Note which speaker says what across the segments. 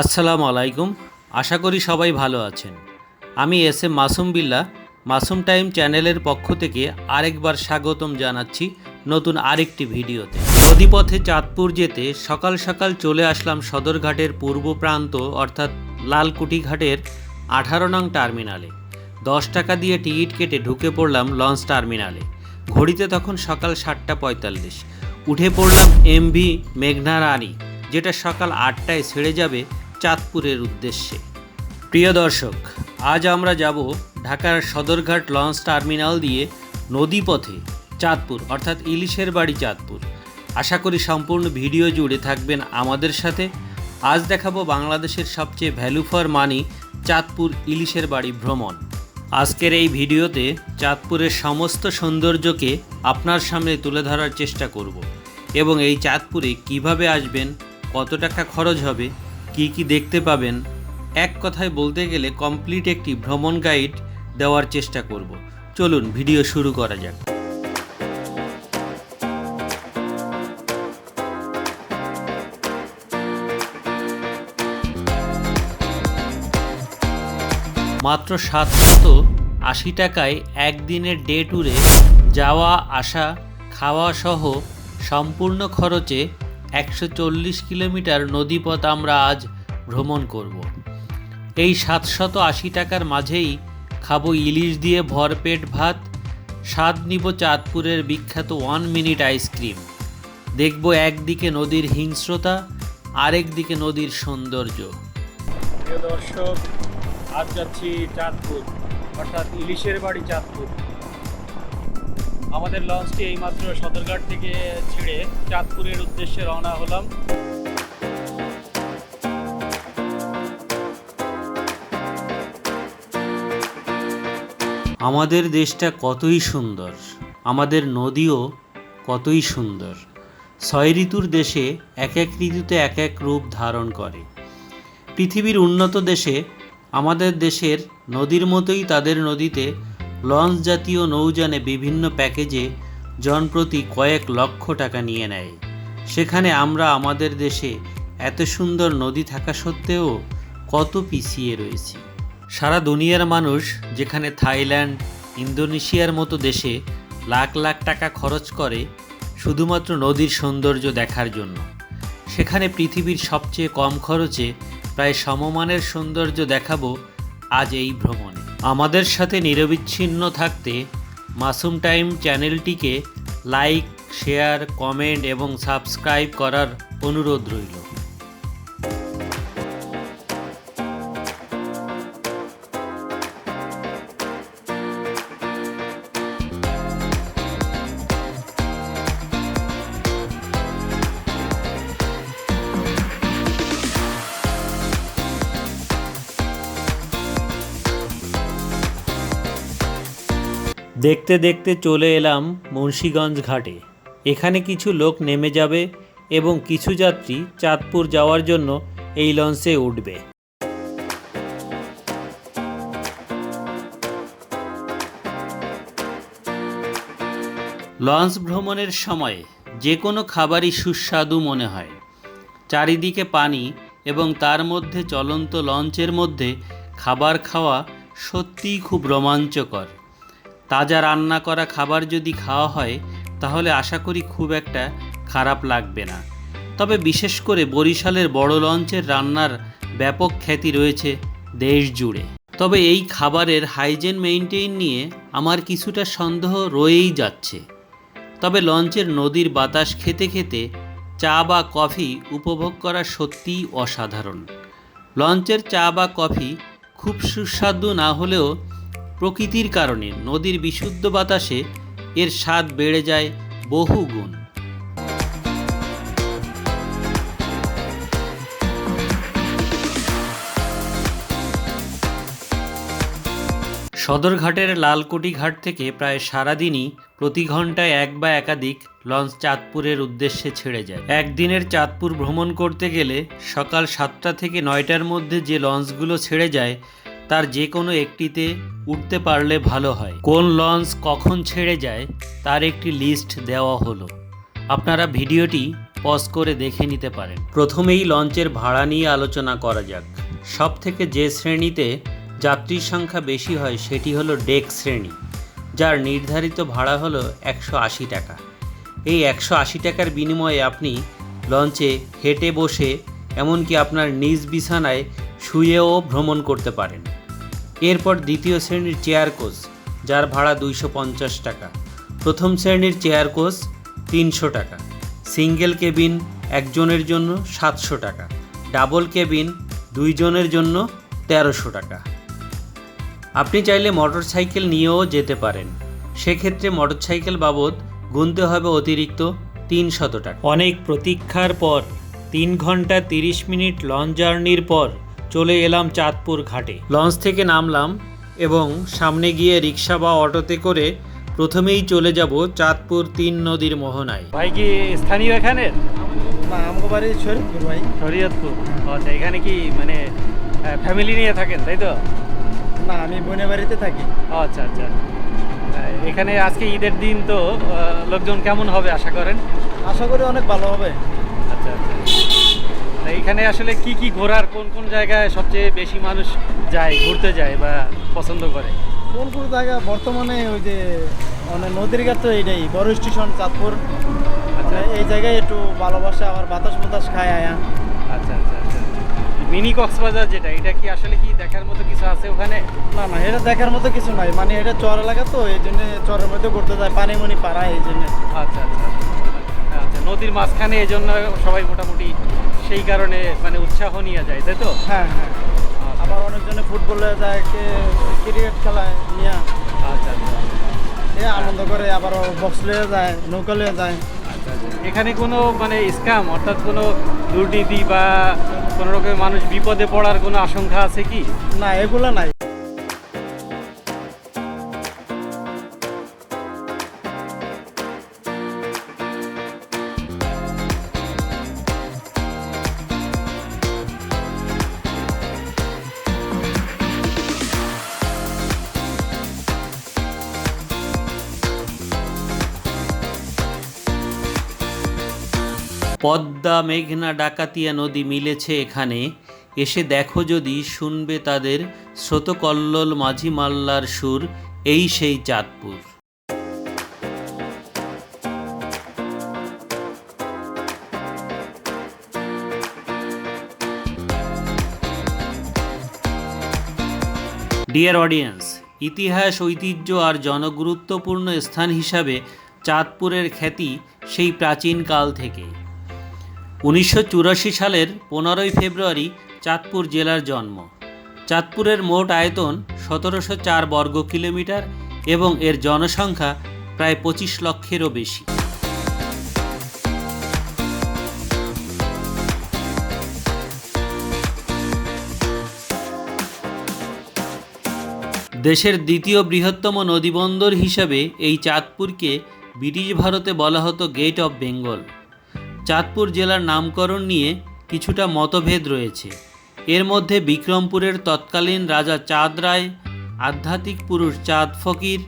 Speaker 1: আসসালামু আলাইকুম। আশা করি সবাই ভালো আছেন। আমি এস এম মাসুম বিল্লা, মাসুম টাইম চ্যানেলের পক্ষ থেকে আরেকবার স্বাগতম জানাচ্ছি নতুন আরেকটি ভিডিওতে। নদীপথে চাঁদপুর যেতে সকাল সকাল চলে আসলাম সদরঘাটের পূর্ব প্রান্ত, অর্থাৎ লালকুটি ঘাটের আঠারো নং টার্মিনালে। দশ টাকা দিয়ে টিকিট কেটে ঢুকে পড়লাম লঞ্চ টার্মিনালে। ঘড়িতে তখন সকাল সাতটা পঁয়তাল্লিশ। উঠে পড়লাম এমভি মেঘনা রানী, যেটা সকাল আটটায় ছেড়ে যাবে চাঁদপুরের উদ্দেশ্যে। প্রিয় দর্শক, আজ আমরা যাব ঢাকার সদরঘাট লঞ্চ টার্মিনাল দিয়ে নদীপথে চাঁদপুর, অর্থাৎ ইলিশের বাড়ি চাঁদপুর। আশা করি সম্পূর্ণ ভিডিও জুড়ে থাকবেন আমাদের সাথে। আজ দেখাবো বাংলাদেশের সবচেয়ে ভ্যালু ফর মানি চাঁদপুর ইলিশের বাড়ি ভ্রমণ। আজকের এই ভিডিওতে চাঁদপুরের সমস্ত সৌন্দর্যকে আপনার সামনে তুলে ধরার চেষ্টা করব এবং এই চাঁদপুরে কীভাবে আসবেন, কত টাকা খরচ হবে কি কি দেখতে পাবেন, এক কথায় বলতে গেলে কমপ্লিট একটি ভ্রমণ গাইড দেওয়ার চেষ্টা করব। চলুন ভিডিও শুরু করা যাক। মাত্র সাতশত আশি টাকায় একদিনের ডে ট্যুরে যাওয়া, আসা, খাওয়া সহ সম্পূর্ণ খরচে একশো চল্লিশ কিলোমিটার নদীপথ আমরা আজ ভ্রমণ করব। এই সাতশত আশি টাকার মাঝেই খাব ইলিশ দিয়ে ভরপেট ভাত, স্বাদ নিব চাঁদপুরের বিখ্যাত ওয়ান মিনিট আইসক্রিম। দেখব একদিকে নদীর হিংস্রতা, আরেক দিকে নদীর সৌন্দর্য।
Speaker 2: দর্শক, আজ যাচ্ছি চাঁদপুর, অর্থাৎ ইলিশের বাড়ি চাঁদপুর। আমাদের লঞ্চটি এইমাত্র সদরঘাট থেকে ছেড়ে চাঁদপুরের উদ্দেশ্যে রওনা হলাম।
Speaker 1: আমাদের দেশটা কতই সুন্দর, আমাদের নদীও কতই সুন্দর। ছয় ঋতুর দেশে এক এক ঋতুতে এক এক রূপ ধারণ করে। পৃথিবীর উন্নত দেশে আমাদের দেশের নদীর মতোই তাদের নদীতে লঞ্চ জাতীয় নৌযানে বিভিন্ন প্যাকেজে জনপ্রতি কয়েক লক্ষ টাকা নিয়ে নেয়। সেখানে আমরা আমাদের দেশে এত সুন্দর নদী থাকা সত্ত্বেও কত পিছিয়ে রয়েছি। সারা দুনিয়ার মানুষ যেখানে থাইল্যান্ড, ইন্দোনেশিয়ার মতো দেশে লাখ লাখ টাকা খরচ করে, শুধুমাত্র নদীর সৌন্দর্য দেখার জন্য। সেখানে পৃথিবীর সবচেয়ে কম খরচে প্রায় সমমানের সৌন্দর্য দেখাবো আজ এই ভ্রমণে। আমাদের সাথে নিরবিচ্ছিন্ন থাকতে মাসুম টাইম চ্যানেলটিকে লাইক, শেয়ার, কমেন্ট এবং সাবস্ক্রাইব করার অনুরোধ রইল। দেখতে দেখতে চলে এলাম মুন্সীগঞ্জ ঘাটে। এখানে কিছু লোক নেমে যাবে এবং কিছু যাত্রী চাঁদপুর যাওয়ার জন্য এই লঞ্চে উঠবে। লঞ্চ ভ্রমণের সময় যে কোনো খাবারই সুস্বাদু মনে হয়। চারিদিকে পানি এবং তার মধ্যে চলন্ত লঞ্চের মধ্যে খাবার খাওয়া সত্যিই খুব রোমাঞ্চকর। তাজা রান্না করা খাবার যদি খাওয়া হয়, তাহলে আশা করি খুব একটা খারাপ লাগবে না। তবে বিশেষ করে বরিশালের বড় লঞ্চের রান্নার ব্যাপক খ্যাতি রয়েছে দেশ জুড়ে। তবে এই খাবারের হাইজেন মেইনটেইন নিয়ে আমার কিছুটা সন্দেহ রয়েই যাচ্ছে। তবে লঞ্চের নদীর বাতাস খেতে খেতে চা বা কফি উপভোগ করা সত্যিই অসাধারণ। লঞ্চের চা বা কফি খুব সুস্বাদু না হলেও প্রকৃতির কারণে নদীর বিশুদ্ধ বাতাসে এর স্বাদ বেড়ে যায় বহু গুণ। সদরঘাটের লালকুটি ঘাট থেকে প্রায় সারাদিনই প্রতি ঘন্টায় এক বা একাধিক লঞ্চ চাঁদপুরের উদ্দেশ্যে ছেড়ে যায়। একদিনের চাঁদপুর ভ্রমণ করতে গেলে সকাল সাতটা থেকে নয়টার মধ্যে যে লঞ্চগুলো ছেড়ে যায় তার যে কোনো একটিতে উঠতে পারলে ভালো হয়। কোন লঞ্চ কখন ছেড়ে যায়, তার একটি লিস্ট দেওয়া হলো। আপনারা ভিডিওটি পজ করে দেখে নিতে পারেন। প্রথমেই লঞ্চের ভাড়া নিয়ে আলোচনা করা যাক। সব থেকে যে শ্রেণীতে যাত্রীর সংখ্যা বেশি হয়, সেটি হলো ডেক শ্রেণি, যার নির্ধারিত ভাড়া হলো একশো আশি টাকা। এই একশো আশি টাকার বিনিময়ে আপনি লঞ্চে হেঁটে বসে, এমনকি আপনার নিজ বিছানায় শুয়েও ভ্রমণ করতে পারেন। এরপর দ্বিতীয় শ্রেণির চেয়ার কোচ যার ভাড়া দুইশো পঞ্চাশ টাকা। প্রথম শ্রেণির চেয়ার কোচ তিনশো টাকা। সিঙ্গেল কেবিন একজনের জন্য সাতশো টাকা। ডাবল কেবিন দুইজনের জন্য তেরোশো টাকা। আপনি চাইলে মোটরসাইকেল নিয়েও যেতে পারেন। সেক্ষেত্রে মোটর সাইকেল বাবদ গুনতে হবে অতিরিক্ত তিনশত টাকা। অনেক প্রতীক্ষার পর, তিন ঘণ্টা তিরিশ মিনিট লঞ্চ জার্নির পর চলে এলাম চাঁদপুর ঘাটে। লঞ্চ থেকে নামলাম এবং সামনে গিয়ে রিক্সা বা অটোতে করে প্রথমেই চলে যাব চাঁদপুর তিন নদীর মোহনায়। ভাই কি স্থানীয় এখানে?
Speaker 3: না আমাকে বাড়ি শরীরপুর ভাই।
Speaker 1: শরীয়তপুর। আচ্ছা এখানে কি মানে ফ্যামিলি নিয়ে থাকেন তাই তো?
Speaker 3: না আমি বোনের বাড়িতে থাকি।
Speaker 1: আচ্ছা আচ্ছা। এখানে আজকে ঈদের দিন তো লোকজন কেমন হবে আশা করেন?
Speaker 3: আশা করি অনেক ভালো হবে।
Speaker 1: আচ্ছা আচ্ছা। তা এখানে আসলে কি কি ঘোরার কোন কোন জায়গায় সবচেয়ে বেশি মানুষ যায় ঘুরতে যায় বা পছন্দ করে?
Speaker 3: কোন কোন জায়গা? বর্তমানে ওই যে মানে নদীর ঘাট তো এইটাই বড় স্টেশন চাঁদপুর।
Speaker 1: আচ্ছা।
Speaker 3: এই জায়গায় একটু ভালোবাসা আবার বাতাস বাতাস খায় আয়া।
Speaker 1: আচ্ছা আচ্ছা আচ্ছা। মিনি কক্সবাজার যেটা এটা কি আসলে কি দেখার মতো কিছু আছে ওখানে?
Speaker 3: না না এটা দেখার মতো কিছু নাই। মানে এটা চর এলাকা তো এই জন্য চরের মধ্যে ঘুরতে যায় পানি মনি পাড়ায় এই জন্য।
Speaker 1: আচ্ছা আচ্ছা আচ্ছা নদীর মাঝখানে এই জন্য সবাই মোটামুটি সেই কারণে মানে উৎসাহ নিয়ে যায় তাই তো?
Speaker 3: হ্যাঁ হ্যাঁ। আবার অনেকজনে ফুটবলে যায় কে ক্রিকেট খেলায় নিয়ে।
Speaker 1: আচ্ছা আচ্ছা।
Speaker 3: এ আনন্দ করে আবার বক্স লিয়ে যায় নৌকা লিয়ে যায়।
Speaker 1: আচ্ছা, আচ্ছা। এখানে কোনো মানে স্ক্যাম অর্থাৎ কোনো দুর্নীতি বা কোনো রকমের মানুষ বিপদে পড়ার কোনো আশঙ্কা আছে কি?
Speaker 3: না এগুলো নাই।
Speaker 1: পদ্মা, মেঘনা, ডাকাতিয়া নদী মিলেছে এখানে। এসে দেখো যদি শুনবে তাদের স্রোতকল্লোল মাঝি মাল্লার সুর, এই সেই চাঁদপুর। ডিয়ার অডিয়েন্স ইতিহাস, ঐতিহ্য আর জনগুরুত্বপূর্ণ স্থান হিসাবে চাঁদপুরের খ্যাতি সেই প্রাচীনকাল থেকে। উনিশশো চুরাশি সালের পনেরোই ফেব্রুয়ারি চাঁদপুর জেলার জন্ম। চাঁদপুরের মোট আয়তন সতেরোশো চার বর্গ কিলোমিটার এবং এর জনসংখ্যা প্রায় পঁচিশ লক্ষেরও বেশি। দেশের দ্বিতীয় বৃহত্তম নদীবন্দর হিসাবে এই চাঁদপুরকে ব্রিটিশ ভারতে বলা হতো গেট অফ বেঙ্গল। চাঁদপুর জেলার নামকরণ নিয়ে কিছুটা মতভেদ রয়েছে। এর মধ্যে বিক্রমপুরের তৎকালীন রাজা চাঁদ রায়, আধ্যাত্মিক পুরুষ চাঁদ ফকির,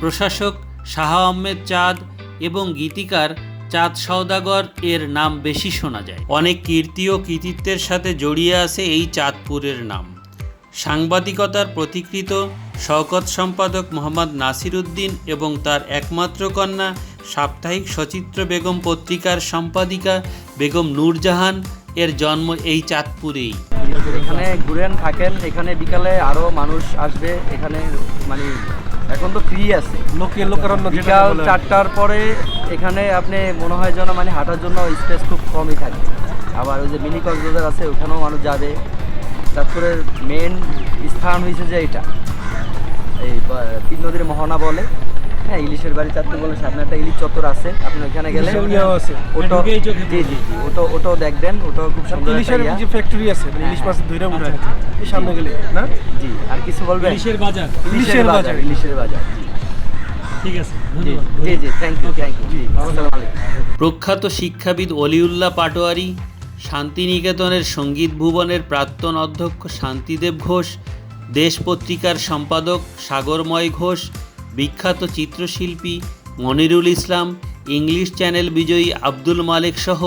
Speaker 1: প্রশাসক শাহ আহমেদ চাঁদ এবং গীতিকার চাঁদ সওদাগর এর নাম বেশি শোনা যায়। অনেক কীর্তি ও কৃতিত্বের সাথে জড়িয়ে আছে এই চাঁদপুরের নাম। সাংবাদিকতার প্রতিকৃত শওকত সম্পাদক মোহাম্মদ নাসির উদ্দিন এবং তার একমাত্র কন্যা সাপ্তাহিক সচিত্র বেগম পত্রিকার সম্পাদিকা বেগম নূরজাহান। এর জন্ম এই চাঁদপুরেই।
Speaker 4: এখানে ঘুরেন থাকেন। এখানে বিকালে আরও মানুষ আসবে। এখানে মানে এখন তো ফ্রি আছে।
Speaker 3: লোকে লোকারণ্য
Speaker 4: বিকাল চারটার পরে এখানে আপনি মনে হয় যেন মানে হাঁটার জন্য স্পেস খুব কমই থাকে। আবার ওই যে মিনি কক্সবাজার আছে ওখানেও মানুষ যাবে। তারপরে মেন স্থান হয়েছে যে এটা। এই তিন নদীর মোহনা বলে। হ্যাঁ ইলিশের বাড়ি চারটে বলে সামনে একটা ইলিশ চত্বর আছে। আপনি ওখানে গেলে। ওটা জি জি জি ওটা ওটাও দেখবেন ওটাও খুব সুন্দর
Speaker 3: ইলিশের যে ফ্যাক্টরি আছে মানে ইলিশ মাছ ধরে উঠায় এই সামনে গেলে না?
Speaker 4: জি আর কিছু বলবেন?
Speaker 2: ইলিশের বাজার।
Speaker 4: ইলিশের বাজার ইলিশের বাজার।
Speaker 2: ঠিক আছে
Speaker 4: জি জি জি থ্যাংক ইউ থ্যাংক ইউ জি আসসালামু আলাইকুম।
Speaker 1: প্রখ্যাত শিক্ষাবিদ অলিউল্লাহ পাটোয়ারি শান্তিনিকেতনের সংগীত ভুবনের প্রাক্তন অধ্যক্ষ শান্তিদেব ঘোষ দেশ পত্রিকার সম্পাদক সাগরময় ঘোষ বিখ্যাত চিত্রশিল্পী মনিরুল ইসলাম, ইংলিশ চ্যানেল বিজয়ী আব্দুল মালেক সহ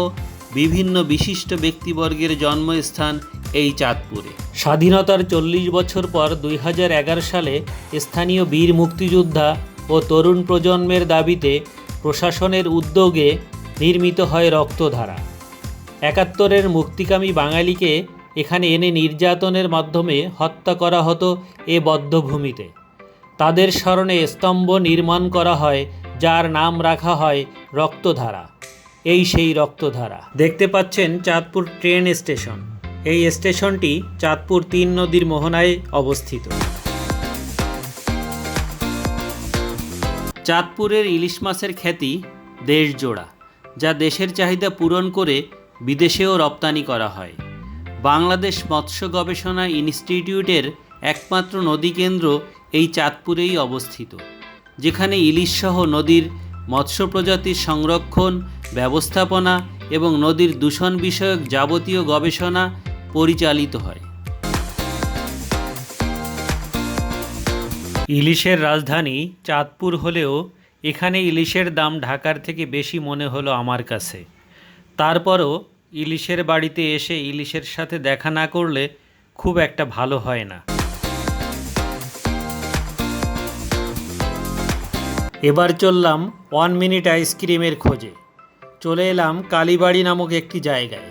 Speaker 1: বিভিন্ন বিশিষ্ট ব্যক্তিবর্গের জন্মস্থান এই চাঁদপুরে। স্বাধীনতার চল্লিশ বছর পর দুই হাজার এগারো সালে স্থানীয় বীর মুক্তিযোদ্ধা ও তরুণ প্রজন্মের দাবিতে প্রশাসনের উদ্যোগে নির্মিত হয় রক্তধারা। একাত্তরের মুক্তিকামী বাঙালিকে এখানে এনে নির্যাতনের মাধ্যমে হত্যা করা হতো এ বদ্ধভূমিতে। তাদের স্মরণে স্তম্ভ নির্মাণ করা হয়, যার নাম রাখা হয় রক্তধারা। এই সেই রক্তধারা। দেখতে পাচ্ছেন চাঁদপুর ট্রেন স্টেশন। এই স্টেশনটি চাঁদপুর তিন নদীর মোহনায় অবস্থিত। চাঁদপুরের ইলিশ মাছের খ্যাতি দেশজোড়া, যা দেশের চাহিদা পূরণ করে বিদেশেও রপ্তানি করা হয়। বাংলাদেশ মৎস্য গবেষণা ইনস্টিটিউটের একমাত্র নদী কেন্দ্র এই চাঁদপুরেই অবস্থিত, যেখানে ইলিশসহ নদীর মৎস্য প্রজাতির সংরক্ষণ, ব্যবস্থাপনা এবং নদীর দূষণ বিষয়ক যাবতীয় গবেষণা পরিচালিত হয়। ইলিশের রাজধানী চাঁদপুর হলেও এখানে ইলিশের দাম ঢাকার থেকে বেশি মনে হলো আমার কাছে। তারপরও ইলিশের বাড়িতে এসে ইলিশের সাথে দেখা না করলে খুব একটা ভালো হয় না। এবার চললাম ওয়ান মিনিট আইসক্রিমের খোঁজে। চলে এলাম কালীবাড়ি নামক একটি জায়গায়।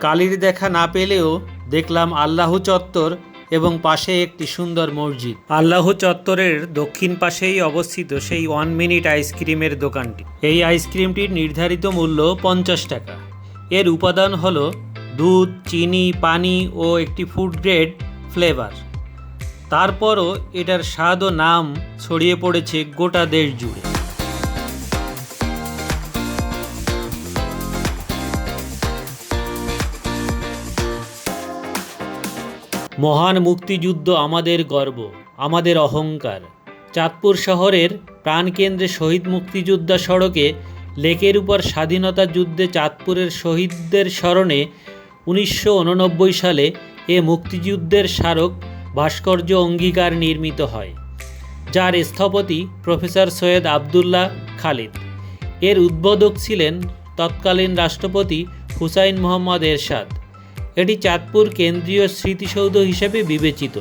Speaker 1: কালীর দেখা না পেলেও দেখলাম আল্লাহ চত্বর এবং পাশে একটি সুন্দর মসজিদ। আল্লাহ চত্বরের দক্ষিণ পাশেই অবস্থিত সেই ওয়ান মিনিট আইসক্রিমের দোকানটি। এই আইসক্রিমটির নির্ধারিত মূল্য পঞ্চাশ টাকা। এর উপাদান হল দুধ, চিনি, পানি ও একটি ফুড গ্রেড ফ্লেভার তারপরও এটার স্বাদ ও নাম ছড়িয়ে পড়েছে গোটা দেশ জুড়ে। মহান মুক্তিযুদ্ধ আমাদের গর্ব, আমাদের অহংকার। চাঁদপুর শহরের প্রাণকেন্দ্রে শহীদ মুক্তিযোদ্ধা সড়কে লেকের উপর স্বাধীনতা যুদ্ধে চাঁদপুরের শহীদদের স্মরণে উনিশশো উননব্বই সালে এ মুক্তিযুদ্ধের স্মারক ভাস্কর্য অঙ্গীকার নির্মিত হয়, যার স্থপতি প্রফেসর সৈয়দ আবদুল্লাহ খালিদ। এর উদ্বোধক ছিলেন তৎকালীন রাষ্ট্রপতি হুসাইন মোহাম্মদ এরশাদ। এটি চাঁদপুর কেন্দ্রীয় স্মৃতিসৌধ হিসেবে বিবেচিত।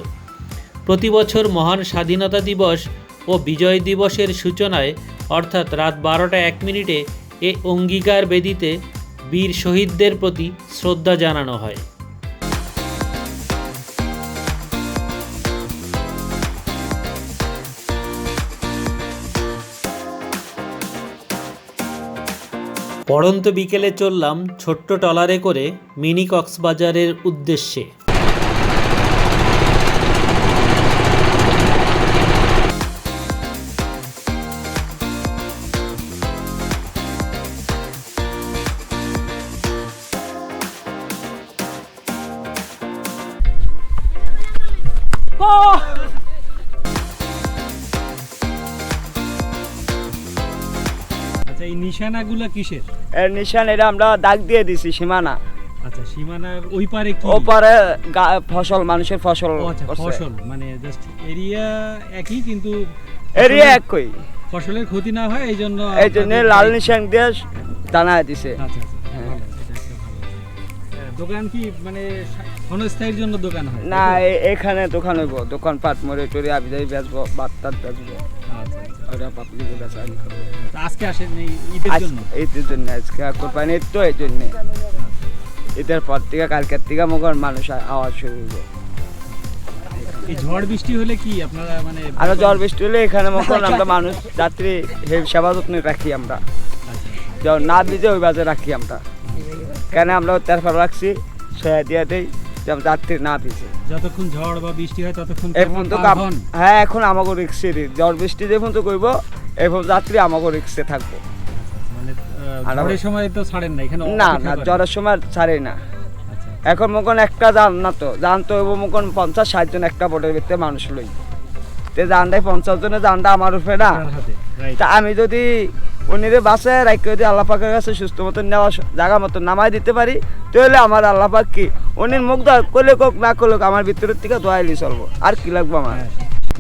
Speaker 1: প্রতি বছর মহান স্বাধীনতা দিবস ও বিজয় দিবসের সূচনায়, অর্থাৎ রাত বারোটা এক মিনিটে, এ অঙ্গীকার বেদিতে বীর শহীদদের প্রতি শ্রদ্ধা জানানো হয়। পড়ন্ত বিকেলে চললাম ছোট্ট টলারে করে মিনি কক্সবাজারের উদ্দেশ্যে।
Speaker 2: নিশানাগুলো কিসের?
Speaker 3: এর নিশান এটা আমরা দাগ দিয়ে দিছি সীমানা।
Speaker 2: আচ্ছা সীমানার ওই পারে কি?
Speaker 3: ওপারে ফসল মানুষের ফসল
Speaker 2: আচ্ছা। ফসল মানে জাস্ট এরিয়া একই কিন্তু
Speaker 3: এরিয়া একই।
Speaker 2: ফসলের ক্ষতি না হয় এই জন্য
Speaker 3: এই জন্য লাল নিশান দিয়ে জানায় দিছে।
Speaker 2: আচ্ছা আচ্ছা ভালো। হ্যাঁ, দোকান কি মানে ক্ষণস্থায়ীর জন্য দোকান হয়?
Speaker 3: না এখানে দোকান হইব দোকান পাট মরে টরে আবি যাবি বেচবো ভাত টাত বেচবো। পাবলিক আমি করব
Speaker 2: আজকে আসেন ঈদের জন্য?
Speaker 3: ঈদের জন্য আজকে কোরবানি তো এই জন্য। ঈদের পর থেকে কালকের থেকে মগর মানুষ আওয়াজ শুরু হইব।
Speaker 2: এই ঝড় বৃষ্টি হলে কি আপনারা মানে
Speaker 3: আরও জ্বর বৃষ্টি হলে এখানে মগর আমরা মানুষ যাত্রী সেবা যত্ন রাখি আমরা।
Speaker 2: আচ্ছা,
Speaker 3: যখন না ভিজে ওই বাজে রাখি আমরা। কেন আমরা তেরফার রাখছি সয়া দিয়া দেই। যাত্রী না ভিজে
Speaker 2: যতক্ষণ ঝড় বা বৃষ্টি হয় ততক্ষণ
Speaker 3: কাম-
Speaker 2: হন।
Speaker 3: হ্যাঁ এখন আমাকে রিক্সে জ্বর বৃষ্টি যে পর্যন্ত করব এই পর্যন্ত যাত্রী আমাকে রিক্সে থাকব।
Speaker 2: মানে আহ,
Speaker 3: আর
Speaker 2: ঝড়ের সময় তো ছাড়েন না এখানে
Speaker 3: না না জ্বরের সময় ছাড়ে না।
Speaker 2: আচ্ছা।
Speaker 3: এখন মকন একটা যান না তো যান তো হইব মকন পঞ্চাশ ষাট জন একটা বোটের ভিতরে মানুষ লই তে জানটাই পঞ্চাশ জনের জানটা আমার উপরে না। তা আমি যদি উনিরে বাসে রাখি যদি আল্লাহ পাকের কাছে সুস্থ মতন নেওয়া জায়গা মতন নামাই দিতে পারি। তাহলে আমার আল্লাহ পাক কি? উনির মুখ দা করলে কোক না করলে আমার ভিতরের থেকে দোয়াইলি চলবো। আর কি লাগবো আমার?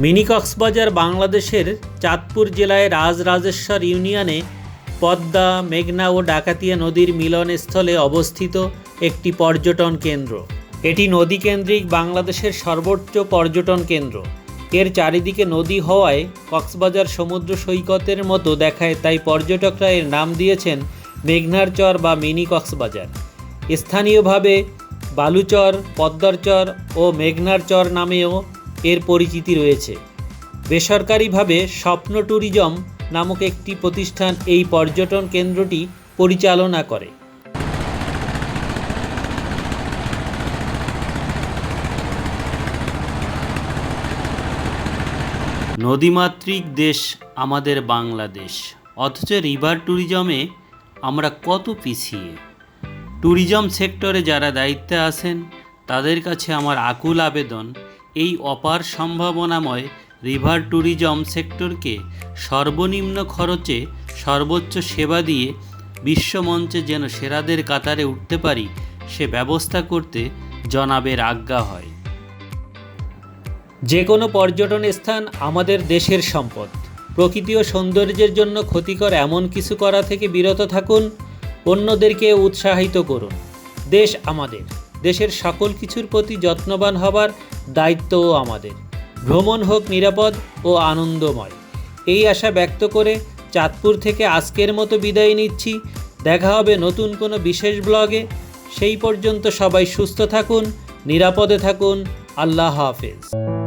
Speaker 1: মিনি কক্সবাজার বাংলাদেশের চাঁদপুর জেলায় রাজরাজেশ্বর ইউনিয়নে পদ্মা, মেঘনা ও ডাকাতিয়া নদীর মিলনস্থলে অবস্থিত একটি পর্যটন কেন্দ্র। এটি নদী কেন্দ্রিক বাংলাদেশের সর্বোচ্চ পর্যটন কেন্দ্র। এর চারিদিকে নদী হওয়ায় কক্সবাজার সমুদ্র সৈকতের মতো দেখায়, তাই পর্যটকরা এর নাম দিয়েছেন মেঘনার চর বা মিনি কক্সবাজার। স্থানীয়ভাবে বালুচর, পদ্মার চর ও মেঘনার চর নামেও এর পরিচিতি রয়েছে। বেসরকারিভাবে স্বপ্ন ট্যুরিজম নামক একটি প্রতিষ্ঠান এই পর্যটন কেন্দ্রটি পরিচালনা করে। নদীমাতৃক দেশ আমাদের বাংলাদেশ। অথচ রিভার ট্যুরিজমে আমরা কত পিছিয়ে। ট্যুরিজম সেক্টরে যারা দায়িত্বে আছেন, তাদের কাছে আমার আকুল আবেদন, এই অপার সম্ভাবনাময় রিভার ট্যুরিজম সেক্টরকে সর্বনিম্ন খরচে সর্বোচ্চ সেবা দিয়ে বিশ্বমঞ্চে যেন সেরাদের কাতারে উঠতে পারি, সে ব্যবস্থা করতে জনাবের আজ্ঞা হয়। যে কোনো পর্যটন স্থান আমাদের দেশের সম্পদ। প্রকৃতি ও সৌন্দর্যের জন্য ক্ষতিকর এমন কিছু করা থেকে বিরত থাকুন, অন্যদেরকে উৎসাহিত করুন। দেশ আমাদের, দেশের সকল কিছুর প্রতি যত্নবান হবার দায়িত্বও আমাদের। ভ্রমণ হোক নিরাপদ ও আনন্দময়। এই আশা ব্যক্ত করে চাঁদপুর থেকে আজকের মতো বিদায় নিচ্ছি। দেখা হবে নতুন কোনো বিশেষ ব্লগে। সেই পর্যন্ত সবাই সুস্থ থাকুন, নিরাপদে থাকুন। আল্লাহ হাফেজ।